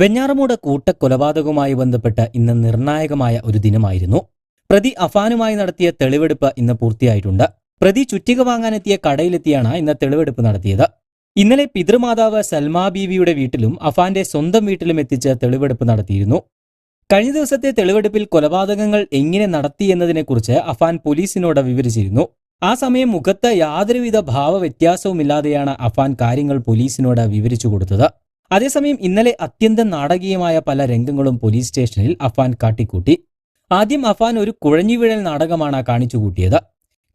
വെഞ്ഞാറമൂട് കൂട്ടക്കൊലപാതകവുമായി ബന്ധപ്പെട്ട് ഇന്ന് നിർണായകമായ ഒരു ദിനമായിരുന്നു. പ്രതി അഫാനുമായി നടത്തിയ തെളിവെടുപ്പ് ഇന്ന് പൂർത്തിയായിട്ടുണ്ട്. പ്രതി ചുറ്റിക വാങ്ങാനെത്തിയ കടയിലെത്തിയാണ് ഇന്ന് തെളിവെടുപ്പ് നടത്തിയത്. ഇന്നലെ പിതൃമാതാവ് സൽമാ ബീവിയുടെ വീട്ടിലും അഫാന്റെ സ്വന്തം വീട്ടിലും എത്തിച്ച് തെളിവെടുപ്പ് നടത്തിയിരുന്നു. കഴിഞ്ഞ ദിവസത്തെ തെളിവെടുപ്പിൽ കൊലപാതകങ്ങൾ എങ്ങനെ നടത്തി എന്നതിനെക്കുറിച്ച് അഫാൻ പോലീസിനോട് വിവരിച്ചിരുന്നു. ആ സമയം മുഖത്ത് യാതൊരുവിധ ഭാവവ്യത്യാസവുമില്ലാതെയാണ് അഫാൻ കാര്യങ്ങൾ പോലീസിനോട് വിവരിച്ചു കൊടുത്തത്. അതേസമയം ഇന്നലെ അത്യന്തം നാടകീയമായ പല രംഗങ്ങളും പോലീസ് സ്റ്റേഷനിൽ അഫാൻ കാട്ടിക്കൂട്ടി. ആദ്യം അഫാൻ ഒരു കുഴഞ്ഞുവീഴൽ നാടകമാണ് കാണിച്ചുകൂട്ടിയത്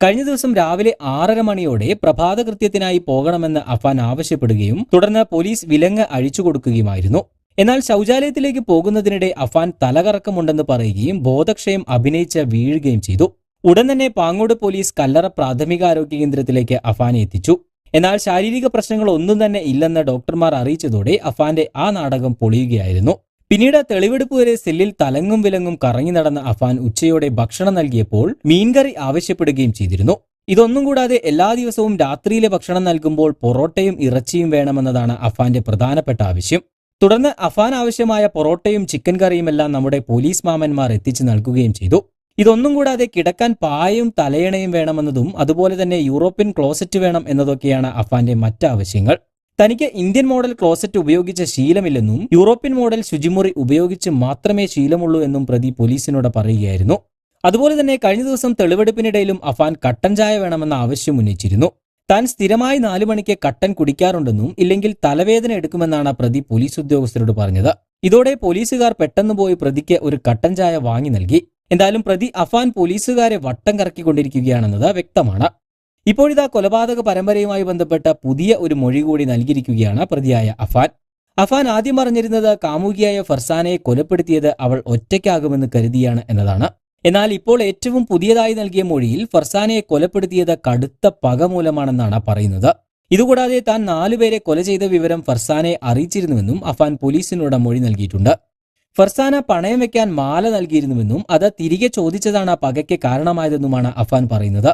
കഴിഞ്ഞ ദിവസം രാവിലെ ആറര മണിയോടെ പ്രഭാതകൃത്യത്തിനായി പോകണമെന്ന് അഫാൻ ആവശ്യപ്പെടുകയും തുടർന്ന് പോലീസ് വിലങ്ങ് അഴിച്ചു അഴിച്ചുകൊടുക്കുകയുമായിരുന്നു എന്നാൽ ശൗചാലയത്തിലേക്ക് പോകുന്നതിനിടെ അഫാൻ തലകറക്കമുണ്ടെന്ന് പറയുകയും ബോധക്ഷയം അഭിനയിച്ച് വീഴുകയും ചെയ്തു. ഉടൻ തന്നെ പാങ്ങോട് പോലീസ് കല്ലറ പ്രാഥമികാരോഗ്യ കേന്ദ്രത്തിലേക്ക് അഫാനെ എത്തിച്ചു. എന്നാൽ ശാരീരിക പ്രശ്നങ്ങൾ ഒന്നും തന്നെ ഇല്ലെന്ന് ഡോക്ടർമാർ അറിയിച്ചതോടെ അഫാന്റെ ആ നാടകം പൊളിയുകയായിരുന്നു. പിന്നീട് തെളിവെടുപ്പ് വരെ സെല്ലിൽ തലങ്ങും വിലങ്ങും കറങ്ങി നടന്ന അഫാൻ ഉച്ചയോടെ ഭക്ഷണം നൽകിയപ്പോൾ മീൻകറി ആവശ്യപ്പെടുകയും ചെയ്തിരുന്നു. ഇതൊന്നും കൂടാതെ എല്ലാ ദിവസവും രാത്രിയിലെ ഭക്ഷണം നൽകുമ്പോൾ പൊറോട്ടയും ഇറച്ചിയും വേണമെന്നതാണ് അഫാന്റെ പ്രധാനപ്പെട്ട ആവശ്യം. തുടർന്ന് അഫാൻ ആവശ്യമായ പൊറോട്ടയും ചിക്കൻ കറിയുമെല്ലാം നമ്മുടെ പോലീസ് മാമന്മാർ എത്തിച്ചു നൽകുകയും ചെയ്തു. ഇതൊന്നും കൂടാതെ കിടക്കാൻ പായയും തലയണയും വേണമെന്നതും അതുപോലെ തന്നെ യൂറോപ്യൻ ക്ലോസറ്റ് വേണം എന്നതൊക്കെയാണ് അഫാന്റെ മറ്റാവശ്യങ്ങൾ. തനിക്ക് ഇന്ത്യൻ മോഡൽ ക്ലോസറ്റ് ഉപയോഗിച്ച ശീലമില്ലെന്നും യൂറോപ്യൻ മോഡൽ ശുചിമുറി ഉപയോഗിച്ച് മാത്രമേ ശീലമുള്ളൂ എന്നും പ്രതി പോലീസിനോട് പറയുകയായിരുന്നു. അതുപോലെ തന്നെ കഴിഞ്ഞ ദിവസം തെളിവെടുപ്പിനിടയിലും അഫാൻ കട്ടൻ ചായ വേണമെന്ന ആവശ്യം ഉന്നയിച്ചിരുന്നു. താൻ സ്ഥിരമായി നാലു മണിക്ക് കട്ടൻ കുടിക്കാറുണ്ടെന്നും ഇല്ലെങ്കിൽ തലവേദന എടുക്കുമെന്നാണ് പ്രതി പോലീസ് ഉദ്യോഗസ്ഥരോട് പറഞ്ഞത്. ഇതോടെ പോലീസുകാർ പെട്ടെന്ന് പോയി പ്രതിക്ക് ഒരു കട്ടൻ ചായ വാങ്ങി നൽകി. എന്തായാലും പ്രതി അഫാൻ പോലീസുകാരെ വട്ടം കറക്കിക്കൊണ്ടിരിക്കുകയാണെന്നത് വ്യക്തമാണ്. ഇപ്പോഴിതാ കൊലപാതക പരമ്പരയുമായി ബന്ധപ്പെട്ട പുതിയ ഒരു മൊഴി കൂടി നൽകിയിരിക്കുകയാണ് പ്രതിയായ അഫാൻ. അഫാൻ ആദ്യം പറഞ്ഞിരുന്നത് കാമുകിയായ ഫർസാനയെ കൊലപ്പെടുത്തിയത് അവൾ ഒറ്റയ്ക്കാകുമെന്ന് കരുതിയാണ് എന്നതാണ്. എന്നാൽ ഇപ്പോൾ ഏറ്റവും പുതിയതായി നൽകിയ മൊഴിയിൽ ഫർസാനയെ കൊലപ്പെടുത്തിയത് കടുത്ത പക മൂലമാണെന്നാണ് പറയുന്നത്. ഇതുകൂടാതെ താൻ നാലുപേരെ കൊല ചെയ്ത വിവരം ഫർസാനെ അറിയിച്ചിരുന്നുവെന്നും അഫാൻ പോലീസിനോട് മൊഴി നൽകിയിട്ടുണ്ട്. ഫർസാന പണയം വെക്കാൻ മാല നൽകിയിരുന്നുവെന്നും അത് തിരികെ ചോദിച്ചതാണ് ആ പകയ്ക്ക് കാരണമായതെന്നുമാണ് അഫാൻ പറയുന്നത്.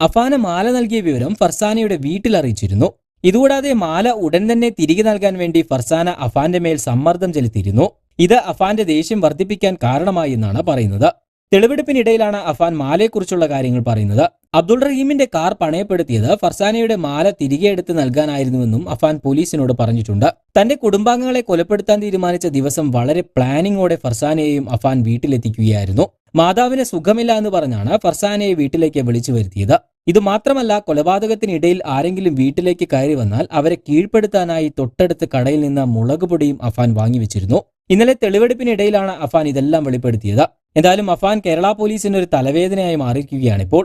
അഫാന് മാല നൽകിയ വിവരം ഫർസാനയുടെ വീട്ടിൽ അറിയിച്ചിരുന്നു. ഇതുകൂടാതെ മാല ഉടൻ തന്നെ തിരികെ നൽകാൻ വേണ്ടി ഫർസാന അഫാന്റെ മേൽ സമ്മർദ്ദം ചെലുത്തിയിരുന്നു. ഇത് അഫാന്റെ ദേഷ്യം വർദ്ധിപ്പിക്കാൻ കാരണമായി എന്നാണ് പറയുന്നത്. തെളിവെടുപ്പിനിടയിലാണ് അഫാൻ മാലയെക്കുറിച്ചുള്ള കാര്യങ്ങൾ പറയുന്നത്. അബ്ദുൾ റഹീമിന്റെ കാർ പണയപ്പെടുത്തിയത് ഫർസാനയുടെ മാല തിരികെ എടുത്ത് നൽകാനായിരുന്നുവെന്നും അഫാൻ പോലീസിനോട് പറഞ്ഞിട്ടുണ്ട്. തന്റെ കുടുംബാംഗങ്ങളെ കൊലപ്പെടുത്താൻ തീരുമാനിച്ച ദിവസം വളരെ പ്ലാനിങ്ങോടെ ഫർസാനയെയും അഫാൻ വീട്ടിലെത്തിക്കുകയായിരുന്നു. മാതാവിന് സുഖമില്ല എന്ന് പറഞ്ഞാണ് ഫർസാനയെ വീട്ടിലേക്ക് വിളിച്ചു വരുത്തിയത്. ഇത് മാത്രമല്ല കൊലപാതകത്തിനിടയിൽ ആരെങ്കിലും വീട്ടിലേക്ക് കയറി വന്നാൽ അവരെ കീഴ്പ്പെടുത്താനായി തൊട്ടടുത്ത് കടയിൽ നിന്ന് മുളക് പൊടിയും അഫാൻ വാങ്ങിവെച്ചിരുന്നു. ഇന്നലെ തെളിവെടുപ്പിനിടയിലാണ് അഫാൻ ഇതെല്ലാം വെളിപ്പെടുത്തിയത്. എന്തായാലും അഫാൻ കേരള പോലീസിന് ഒരു തലവേദനയായി മാറിയിരിക്കുകയാണിപ്പോൾ.